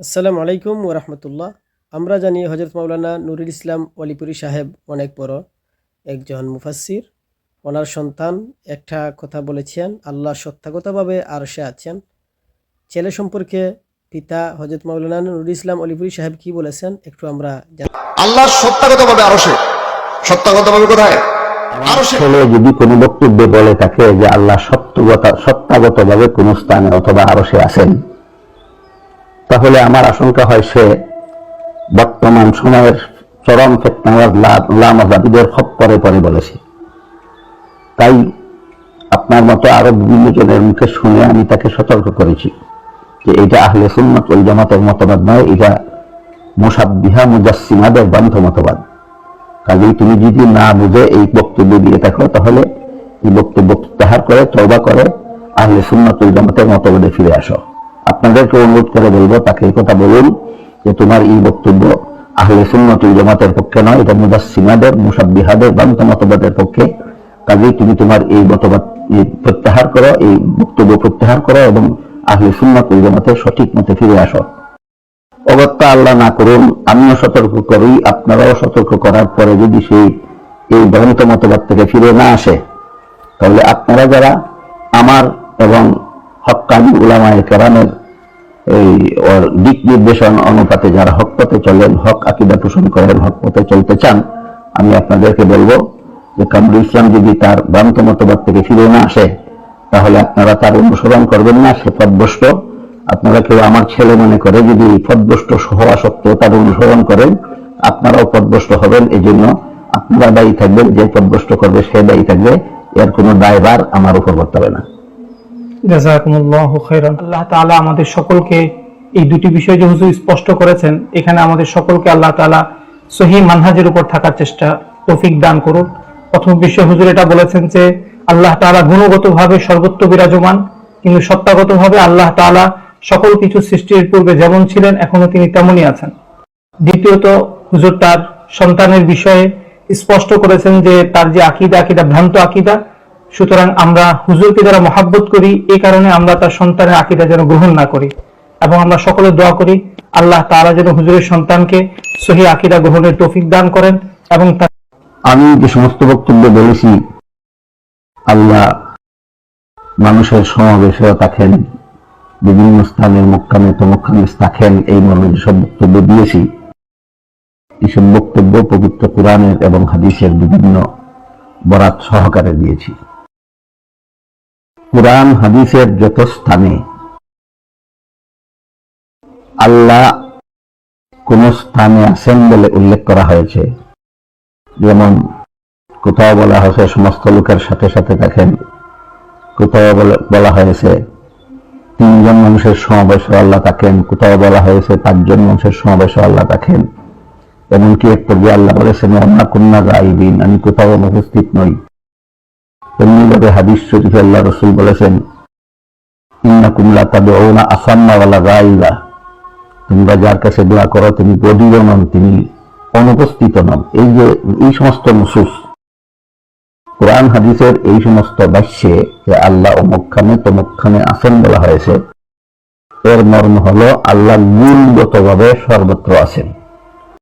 আসসালামু আলাইকুম ওরহমতুল্লাহ আমরা জানি হজরত মাওলানা নুরুল ইসলাম অলিপুরি সাহেব অনেক বড় একজন মুফাসির ওনার সন্তান একটা কথা বলেছেন আল্লাহ সত্যাগতভাবে আরশে আছেন। ছেলে সম্পর্কে পিতা হজরত মাওলানা নুরুল ইসলাম অলিপুরি সাহেব কি বলেছেন একটু আমরা জানি আল্লাহ সত্যাগত আর সে সত্যাগত ভাবে কোথায় ছেলে যদি কোনো বক্তব্যে বলে থাকে যে আল্লাহ সত্যগত সত্যাগত ভাবে কোন স্থানে অথবা আরও সে আছেন। তাহলে আমার আশঙ্কা হয় সে বর্তমান সময়ের চরম ফেতনাওয়াজ লামাজাবিদের খপ্পরে পরে বলেছে। তাই আপনার মতো আরও বিভিন্ন জনের মুখে শুনে আমি তাকে সতর্ক করেছি যে এটা আহলে সুন্নত ওই জামাতের মতবাদ নয়, এটা মুসাব্বিহা মুজাসিমাদের বান্ধ মতবাদ। কাজেই তুমি যদি না বুঝে এই বক্তব্য দিয়ে থাকো, তাহলে এই বক্তব্য প্রত্যাহার করে তৌবা করে আহলে সুন্নাতুল জামাতের মতবাদে ফিরে আসো। আপনাদেরকে অনুরোধ করে বলব, তাকে এই কথা বলুন যে তোমার এই বক্তব্য আহলে সুন্নাতুল জামাতের পক্ষে নয়, এটা মুদাসিমাদের মুসাব্বিহাদের বান্ত মতবাদের পক্ষে। কাজেই তুমি তোমার এই মতবাদ প্রত্যাহার করো, এই বক্তব্য প্রত্যাহার করো এবং আহলে সুন্নাতুল জামাতের সঠিক মতে ফিরে আসো। অগত্যা আল্লাহ না করুন, আমিও সতর্ক করি, আপনারাও সতর্ক করার পরে যদি সেই, এই ভ্রান্ত মতবাদ থেকে ফিরে না আসে, তাহলে আপনারা যারা আমার এবং হক্কানি উলামায়ে কেরামের এই দিক নির্দেশন অনুপাতে যারা হক পথে চলেন, হক আকিদা পোষণ করেন, হক পথে চলতে চান, আমি আপনাদেরকে বলব যে কামরুল ইসলাম যদি তার ভ্রান্ত মতবাদ থেকে ফিরে না আসে, তাহলে আপনারা তার অনুসরণ করবেন না, সে পদভ্রষ্ট আপনারা কেউ আমার ছেলে মনে করে যদি এই পদভ্রষ্ট হওয়া সত্ত্বেও তার অনুসরণ করেন, আপনারাও পদভ্রষ্ট হবেন। এই জন্য আপনারা দায়ী থাকবেন, যে পদভ্রষ্ট করবে, সে দায়ী থাকবে। এর কোনো দায়ভার আমার উপর করতে হবে না। আল্লাহ তাআলা আমাদের সকলকে এই দুটি বিষয় যে হুজুর স্পষ্ট করেছেন, এখানে আমাদের সকলকে আল্লাহ তাআলা সহি মানহাজের উপর থাকার চেষ্টা তৌফিক দান করুন। প্রথম বিষয় হুজুর এটা বলেছেন যে, আল্লাহ তাআলা গুণগতভাবে সর্বত্র বিরাজমান, কিন্তু সত্তাগতভাবে আল্লাহ তাআলা সকল কিছু সৃষ্টির পূর্বে যেমন ছিলেন, এখনও তিনি তেমনই আছেন। দ্বিতীয়ত, হুজুর তার সন্তানের বিষয়ে স্পষ্ট করেছেন যে, তার যে আকিদা আকিদা, ভ্রান্ত আকিদা সুতরাং আমরা হুজুরকে যারা মহাব্বত করি এই কারণে আমরা তার সন্তানের আকিদা যেন গ্রহণ না করি এবং আমরা সকলে দোয়া করি, আল্লাহ তাআলা যেন হুজুরের সন্তানকে সহি আকিদা গ্রহণের তৌফিক দান করেন এবং আমি যে সমস্ত বক্তব্য বলেছি, আল্লাহ মানুষের সমাবেশেও থাকেন, বিভিন্ন স্থানের মুখামে তমুখামে থাকেন, এই মর্মে যেসব বক্তব্য দিয়েছি এইসব বক্তব্য পবিত্র কোরআনের এবং হাদিসের বিভিন্ন বরাত সহকারে দিয়েছি। কোরআন হাদিসের যত স্থানে। আল্লাহ কোন স্থানে আছেন বলে উল্লেখ করা হয়েছে। যেমন কোথাও বলা হয়েছে, সমস্ত লোকের সাথে সাথে দেখেন, কোথাও বলা- বলা হয়েছে, তিনজন মানুষের সমাবেশে আল্লাহ থাকেন, কোথাও বলা হয়েছে, পাঁচজন মানুষের সমাবেশে আল্লাহ থাকেন। এমনকি এক পর্যায়ে আল্লাহ বলেছেন আমরা কন্যা গাইবিন আমি কোথাও অনুপস্থিত নই। তেমনিভাবে হাদিস শরীফে আল্লাহ রসুল বলেছেন ইন্না কুমলা তবে ওনা আসাম্মাওয়ালা গাইবা তোমরা যার কাছে দোয়া করো, তিনি বদিও নন, তিনি অনুপস্থিত নন। এই যে, এই সমস্ত নসুস, কোরআন হাদিসের এই সমস্ত বাক্যে যে আল্লাহ অমুকখানে তমুকখানে আসেন বলা হয়েছে, এর মর্ম হল আল্লাহ গুণগতভাবে সর্বত্র আছেন।